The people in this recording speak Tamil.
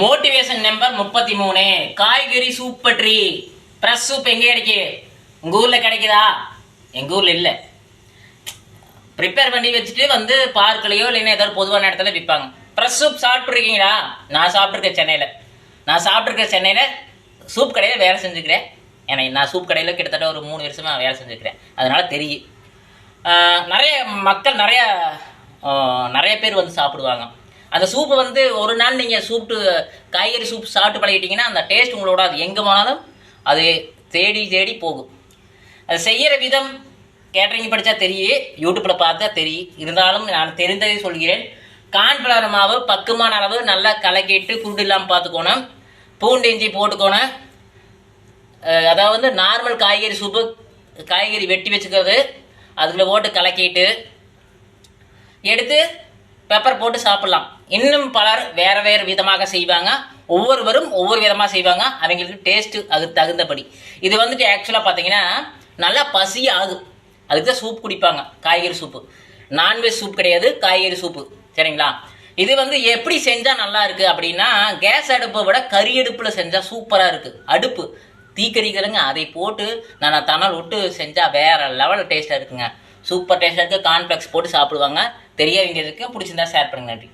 மோட்டிவேஷன் நம்பர் முப்பத்தி மூணு. காய்கறி சூப் பற்றி. ப்ரெஸ் சூப் எங்கே கிடைக்கு உங்க ஊர்ல கிடைக்குதா? எங்க ஊர்ல இல்ல. ப்ரிப்பேர் பண்ணி வச்சுட்டு வந்து பார்க்கலையோ இல்லைன்னா ஏதாவது பொதுவான இடத்துல விற்பாங்க ப்ரெஸ் சூப் சாப்பிட்ருக்கீங்களா நான் சாப்பிட்ருக்கேன் சென்னையில். நான் சாப்பிட்ருக்கேன் சென்னையில் சூப் கடையில் வேலை செஞ்சுக்கிறேன். எனக்கு நான் சூப் கடையில் கிட்டத்தட்ட ஒரு மூணு வருஷமா வேலை செஞ்சுக்கிறேன். அதனால தெரியும். நிறைய மக்கள் நிறைய நிறைய பேர் வந்து சாப்பிடுவாங்க. அந்த சூப்பு வந்து ஒரு நாள் நீங்கள் சூப்பு காய்கறி சூப் சாப்பிட்டு பழகிட்டீங்கன்னா அந்த டேஸ்ட் உங்களோட அது எங்கே போனாலும் அது தேடி தேடி போகும். அது செய்கிற விதம் கேட்டரிங் படித்தா தெரியும் யூடியூப்பில் பார்த்தா தெரியும். இருந்தாலும் நான் தெரிந்ததை சொல்கிறேன். கான்ஃபிளவர் மாவு பக்குமான அளவு நல்லா கலக்கிட்டு குண்டு இல்லாமல் பார்த்துக்கோணும் பூண்டு இஞ்சி போட்டுக்கோணும் அதாவது வந்து நார்மல் காய்கறி சூப்பு காய்கறி வெட்டி வச்சுக்கிறது அதில் போட்டு கலக்கிட்டு எடுத்து பெப்பர் போட்டு சாப்பிட்லாம். இன்னும் பலர் வேற வேறு விதமாக செய்வாங்க. ஒவ்வொருவரும் ஒவ்வொரு விதமாக செய்வாங்க. அவங்களுக்கு டேஸ்ட் அது தகுந்தபடி. இது வந்துட்டு ஆக்சுவலாக பார்த்தீங்கன்னா நல்லா பசி ஆகும். அதுக்கு தான் சூப் குடிப்பாங்க. காய்கறி சூப்பு நான்வெஜ் சூப் கிடையாது. காய்கறி சூப்பு சரிங்களா? இது வந்து எப்படி செஞ்சால் நல்லா இருக்குது அப்படின்னா கேஸ் அடுப்பை விட கறி அடுப்பில் செஞ்சால் சூப்பராக இருக்குது அடுப்பு. தீக்கறிகளுங்க அதை போட்டு நான் தணல் விட்டு செஞ்சால் வேற லெவலில் டேஸ்ட்டாக இருக்குங்க. சூப்பர் டேஸ்ட்டாக இருக்குது கார்ன்ஃப்ளெக்ஸ் போட்டு சாப்பிடுவாங்க. தெரியாதவங்களுக்கு பிடிச்சிருந்தா ஷேர் பண்ணுங்க நன்றி.